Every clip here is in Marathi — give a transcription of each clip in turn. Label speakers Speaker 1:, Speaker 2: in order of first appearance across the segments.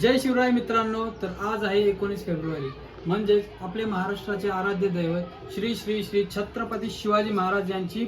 Speaker 1: जय शिवराय मित्रांनो तर आज आहे एकोणीस फेब्रुवारी. म्हणजेच आपले महाराष्ट्राचे आराध्य दैवत श्री श्री श्री छत्रपती शिवाजी महाराज यांची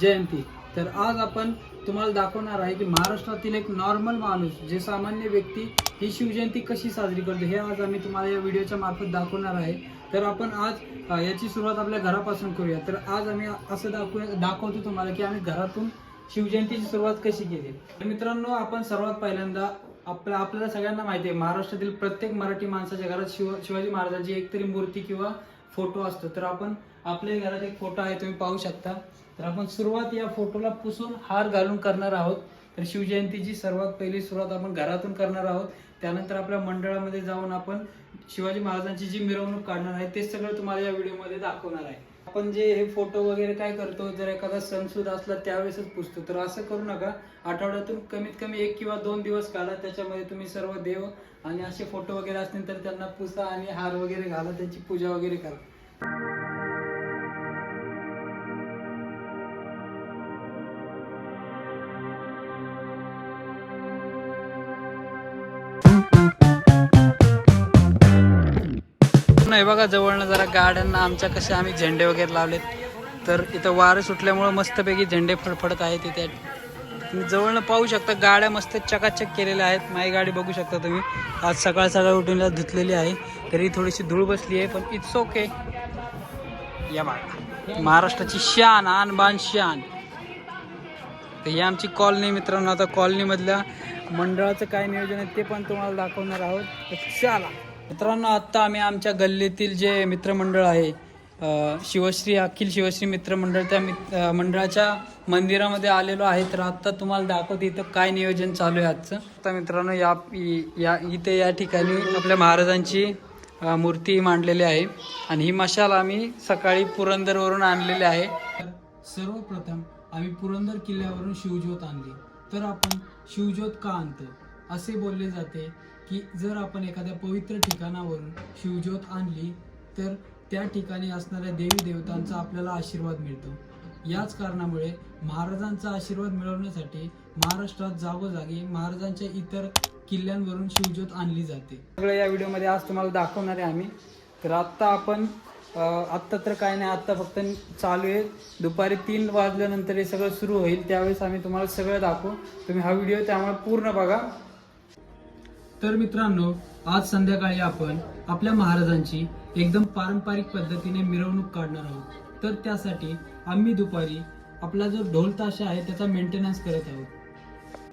Speaker 1: जयंती. तर आज आपण तुम्हाला दाखवणार आहे की महाराष्ट्रातील एक नॉर्मल माणूस जे सामान्य व्यक्ती ही शिवजयंती कशी साजरी करतो हे आज आम्ही तुम्हाला या व्हिडिओच्या मार्फत दाखवणार आहे. तर आपण आज याची सुरुवात आपल्या घरापासून करूया. तर आज आम्ही असं दाखवूया दाखवतो तुम्हाला की आम्ही घरातून शिवजयंतीची सुरुवात कशी केली. तर मित्रांनो आपण सर्वात पहिल्यांदा आपल्या आपल्याला सगळ्यांना माहिती आहे महाराष्ट्रातील प्रत्येक मराठी माणसाच्या घरात शिव शिवाजी महाराजांची एकतरी मूर्ती किंवा फोटो असतो. तर आपण आपल्या घरात एक फोटो आहे तुम्ही पाहू शकता. तर आपण सुरुवात या फोटोला पुसून हार घालून करणार आहोत. तर शिवजयंतीची सर्वात पहिली सुरुवात आपण घरातून करणार आहोत. त्यानंतर आपल्या मंडळामध्ये जाऊन आपण शिवाजी महाराजांची जी मिरवणूक काढणार आहे ते सगळं तुम्हाला या व्हिडिओमध्ये दाखवणार आहे. आपण जे हे फोटो वगैरे काय करतो जर एखादा सणसूद असला त्यावेळेसच पुसतो. तर असं करू नका. आठवड्यातून कमीत कमी एक किंवा दोन दिवस काढा त्याच्यामध्ये तुम्ही सर्व देव आणि असे फोटो वगैरे असतील तर त्यांना पुसा आणि हार वगैरे घाला त्यांची पूजा वगैरे करा. नाही बघा जवळनं जरा गाड्यांना आमच्या कसे आम्ही झेंडे वगैरे लावलेत. तर इथं वारं सुटल्यामुळं मस्तपैकी झेंडे फडफडत आहेत इथे. तुम्ही जवळनं पाहू शकता गाड्या मस्त चकाचक केलेल्या आहेत. माझी गाडी बघू शकता तुम्ही. आज सकाळ सकाळ उठून धुतलेली आहे. तरी थोडीशी धूळ बसली आहे पण इट्स ओके या बघा महाराष्ट्राची शान आन बान शान. तर ही आमची कॉलनी मित्रांनो आता कॉलनीमधल्या मंडळाचं काय नियोजन आहे ते पण तुम्हाला दाखवणार आहोत. तर चला. मित्रांनो आत्ता आम्ही आमच्या गल्लीतील जे मित्रमंडळ आहे शिवश्री अखिल शिवश्री मित्रमंडळ त्या मित मंडळाच्या मंदिरामध्ये आलेलो आहे. तर आत्ता तुम्हाला दाखवते इथं काय नियोजन चालू आहे आजचं. आता मित्रांनो या या इथे या ठिकाणी आपल्या महाराजांची मूर्ती मांडलेली आहे. आणि ही मशाल आम्ही सकाळी पुरंदरवरून आणलेली आहे. तर सर्वप्रथम आम्ही पुरंदर किल्ल्यावरून शिवज्योत आणली. तर आपण शिवज्योत का आणतो? असे बोलले जाते की जर आपण एखाद्या पवित्र ठिकाणावरून शिवज्योत आणली तर त्या ठिकाणी असणाऱ्या देवी देवतांचा आपल्याला आशीर्वाद मिळतो. याच कारणामुळे महाराजांचा आशीर्वाद मिळवण्यासाठी महाराष्ट्रात जागोजागी महाराजांच्या इतर किल्ल्यांवरून शिवज्योत आणली जाते. सगळं या व्हिडिओमध्ये आज तुम्हाला दाखवणार आहे आम्ही. तर आत्ता आपण आत्ता तर काय नाही आत्ता फक्त चालू आहे. दुपारी तीन वाजल्यानंतर हे सगळं सुरू होईल. त्यावेळेस आम्ही तुम्हाला सगळं दाखवू. तुम्ही हा व्हिडिओ त्यामुळे पूर्ण बघा. तर मित्रांनो आज संध्याकाळी आपण आपल्या महाराजांची एकदम पारंपरिक पद्धतीने मिरवणूक काढणार आहोत. तर त्यासाठी आम्ही दुपारी आपला जो ढोल ताशा आहे त्याचा मेंटेनन्स करत आहोत.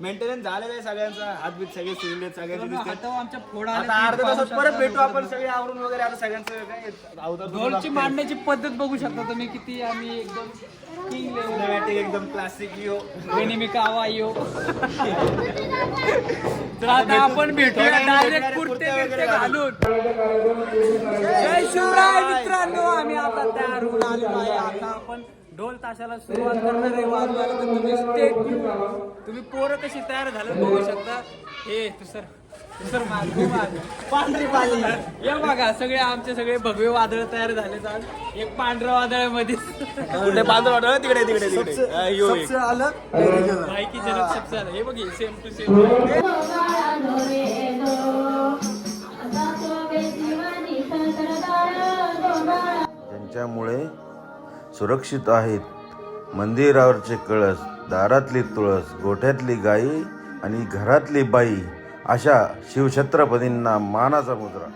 Speaker 2: मेंटेनन्स झालेलं आहे सगळ्यांचा. हातबीत सगळे सिरले सगळ्यांचे दिसतात
Speaker 1: आमच्या फोड आले
Speaker 2: आता अर्ध्या तासात परत भेटू. आपण सगळे आवरून वगैरे आता सगळ्यांचं काय अवतार
Speaker 1: ढोलची. मांडण्याची पद्धत बघू शकता तुम्ही किती आम्ही एकदम
Speaker 2: एकदम क्लासिक यो.
Speaker 1: वेनिमिका आवा यो. तर आता आपण भेटूया डायरेक्ट कुर्ते
Speaker 2: वगैरे
Speaker 1: घालून. जय शिवराय मित्रांनो आम्ही आता तयार होऊन आलेलो आहे. आता आपण ढोल ताशाला सुरुवात करणार आहे वाजवायला तर तुम्ही स्टेट तुम्ही पोरं कशी तयार झालं बघू शकता. हे तुसर तुसर माग तू माग. पांढरी पाली. या बघा सगळे आमचे सगळे भगवे वादळ तयार झाले आज. एक पांढरं वादळमध्ये
Speaker 2: कुठे बांधव वाटलं तिकडे तिकडे तिकडे. हा, एक.
Speaker 1: माहिती जनक सबसे आलं हे बघ सेम टू सेम
Speaker 3: सुरक्षित आहेत. मंदिरावरचे कळस दारातली तुळस गोठ्यातली गाई आणि घरातली बाई अशा शिवछत्रपतींना मानाचा मुद्रा.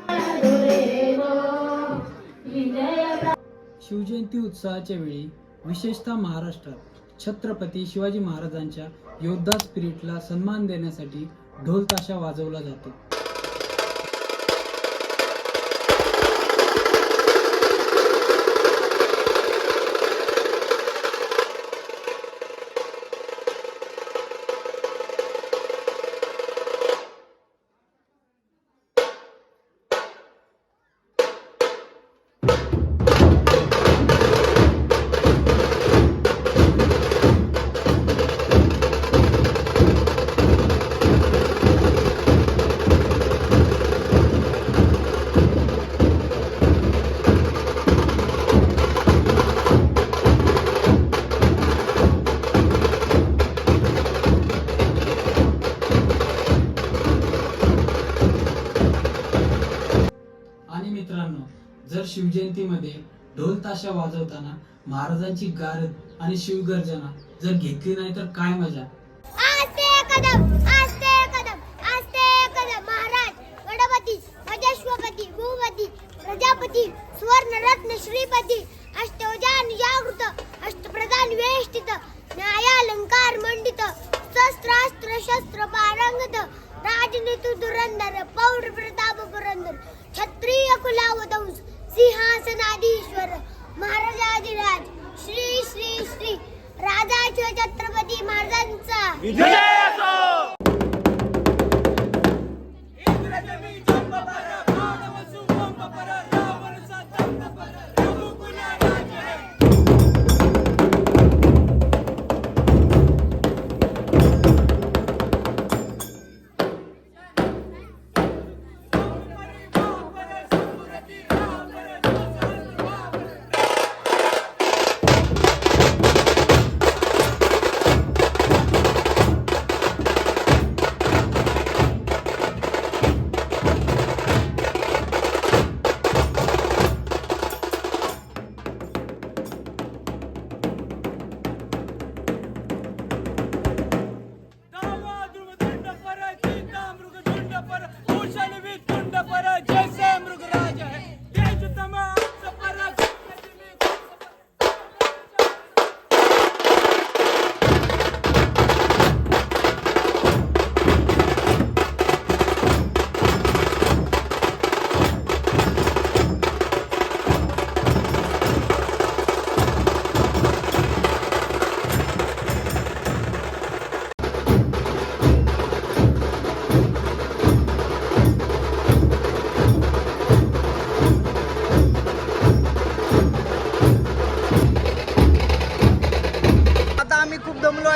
Speaker 1: शिवजयंती उत्सवाच्या वेळी विशेषतः महाराष्ट्रात छत्रपती शिवाजी महाराजांच्या योद्धा स्पिरिटला सन्मान देण्यासाठी ढोल ताशा वाजवला जातो. ढोल ताशा वाजवताना महाराजांची गारद आणि शिवगर्जना जर घेतली नाही तर काय मजा?
Speaker 4: गणपती प्रजापती सुवर्ण रत्न श्रीपती अष्टोजान जागृत अष्टप्रधान वेष्टित न्यायालंकार मंडित शस्त्रास्त्र शस्त्र पारंगत राजनीती धुरंधर पौर प्रताप पुरंदर क्षत्रिय कुलावतंस सिंहासनाधीश्वर महाराजाधिराज श्री श्री श्री राधा छत्रपती महाराजांचा.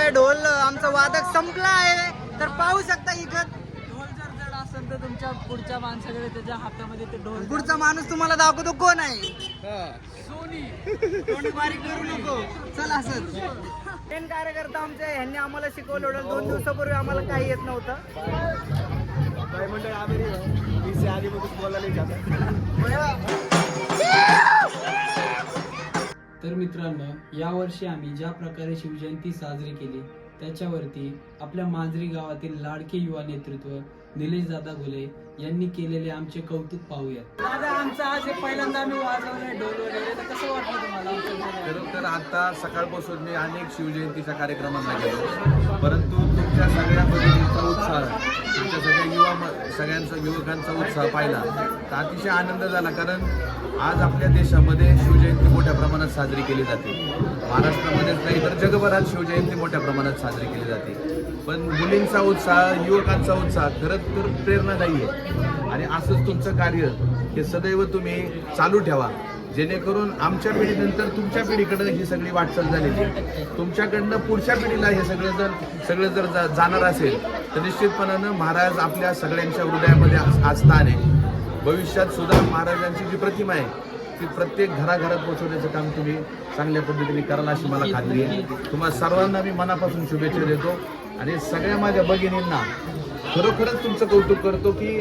Speaker 5: आहे ढोल आमचा वादक संपला आहे. तर पाहू शकता इकत
Speaker 1: ढोल जर जड असेल तर तुमच्या पुढच्या माणसाकडे त्याच्या हातामध्ये ते ढोल
Speaker 5: पुढचा माणूस तुम्हाला दाखवतो कोण आहे. तोंड बारीक करू नको. चल असंच मेन कार्यकर्ता आमचे ह्यांनी आम्हाला शिकवलं होतं. दोन दिवसापूर्वी आम्हाला काही येत नव्हतं.
Speaker 2: मंडळ आम्ही आधी बोलायला
Speaker 1: तर मित्रांनो यावर्षी आम्ही ज्या प्रकारे शिवजयंती साजरी केली त्याच्यावरती आपल्या मांजरी गावातील लाडके युवा नेतृत्व निलेश दादा घुले यांनी केलेले आमचे कौतुक पाहूयात दादा आमचं आज पहिल्यांदा आम्ही वाजवलंय ढोल वगैरे तर कसं वाटलं तुम्हाला आमच्या घरी?
Speaker 6: खरं तर आता सकाळपासून मी अनेक शिवजयंतीच्या कार्यक्रमांना गेलो परंतु तुमच्या सगळ्या भगिनींचा उत्साह तुमच्या सगळ्या युवा सगळ्यांचा युवकांचा उत्साह पाहिला. तर अतिशय आनंद झाला कारण आज आपल्या देशामध्ये शिवजयंती मोठ्या प्रमाणात साजरी केली जाते. महाराष्ट्रामध्येच नाही तर जगभरात शिवजयंती मोठ्या प्रमाणात साजरी केली जाते. पण मुलींचा उत्साह युवकांचा उत्साह खरंच तर प्रेरणादायी आहे. आणि असंच तुमचं कार्य हे सदैव तुम्ही चालू ठेवा. जेणेकरून आमच्या पिढीनंतर तुमच्या पिढीकडं ही सगळी वाटचाल झालेली आहे. तुमच्याकडनं पुढच्या पिढीला हे सगळं जर सगळं जर जा- जाणार असेल तर निश्चितपणानं महाराज आपल्या सगळ्यांच्या हृदयामध्ये आस्थान आहे. भविष्यात सुद्धा महाराजांची जी प्रतिमा आहे ती प्रत्येक घराघरात पोहोचवण्याचं काम तुम्ही चांगल्या पद्धतीने कराल अशी मला खात्री आहे. तुम्हाला सर्वांना मी मनापासून शुभेच्छा देतो आणि सगळ्या माझ्या भगिनींना खरोखरच तुमचं कौतुक करतो की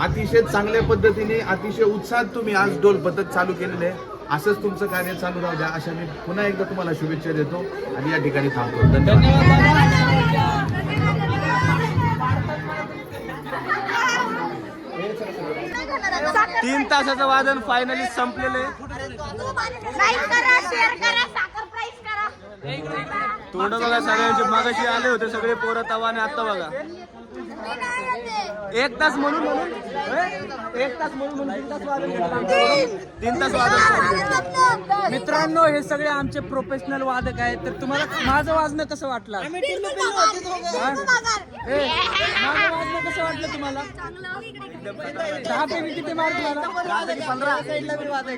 Speaker 6: अतिशय चांगल्या पद्धतीने अतिशय उत्साहात तुम्ही आज डोल पथक चालू केलेले आहे. असंच तुमचं कार्य चालू राहू द्या अशा मी पुन्हा एकदा तुम्हाला शुभेच्छा देतो आणि या ठिकाणी थांबतो. धन्यवाद.
Speaker 2: तीन तासाचं वादन फायनली संपलेलं तोंड बघा सगळ्यांचे. मागाशी आले होते सगळे पोरं तवा आणि आता बघा. एक तास म्हणून म्हणून? एक तास म्हणून तीन तास वादन घेतलं आमचं. तीन तास वादन
Speaker 1: मित्रांनो हे सगळे आमचे प्रोफेशनल वादक आहेत. तर तुम्हाला माझं वाजणं कसं वाटलं? कसं वाटलं तुम्हाला? दहा पैकी किती मार्क
Speaker 5: पंधरा साईडला बी आहे.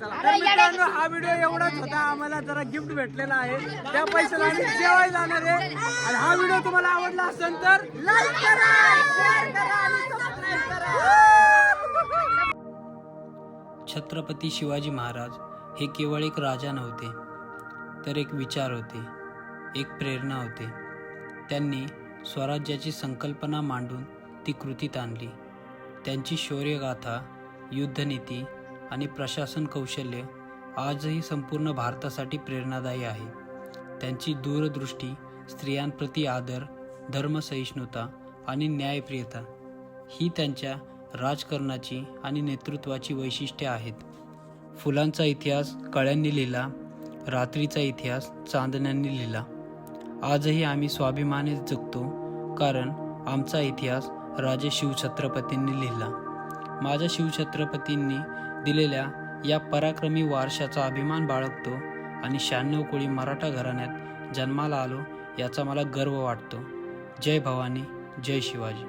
Speaker 1: तर मित्रांनो हा व्हिडिओ एवढाच होता. आम्हाला जरा गिफ्ट भेटलेला आहे. त्या पैशाला आम्ही जेवायला जाणार आहे. आणि हा व्हिडिओ तुम्हाला आवडला असेल तर लाईक करा शेअर करा आणि सबस्क्राईब करा. छत्रपती शिवाजी महाराज हे केवळ एक राजा नव्हते. तर एक विचार होते एक प्रेरणा होते. त्यांनी स्वराज्याची संकल्पना मांडून ती कृतीत आणली. त्यांची शौर्यगाथा युद्धनीती आणि प्रशासन कौशल्य आजही संपूर्ण भारतासाठी प्रेरणादायी आहे. त्यांची दूरदृष्टी स्त्रियांप्रती आदर धर्मसहिष्णुता आणि न्यायप्रियता ही त्यांच्या राजकारणाची आणि नेतृत्वाची वैशिष्ट्ये आहेत. फुलांचा इतिहास कळ्यांनी लिहिला रात्रीचा इतिहास चांदण्यांनी लिहिला. आजही आम्ही स्वाभिमाने जगतो कारण आमचा इतिहास राजे शिवछत्रपतींनी लिहिला. माझ्या शिवछत्रपतींनी दिलेल्या या पराक्रमी वारशाचा अभिमान बाळगतो आणि शहाण्णव कोळी मराठा घराण्यात जन्माला आलो याचा मला गर्व वाटतो. जय भवानी जय शिवाजी.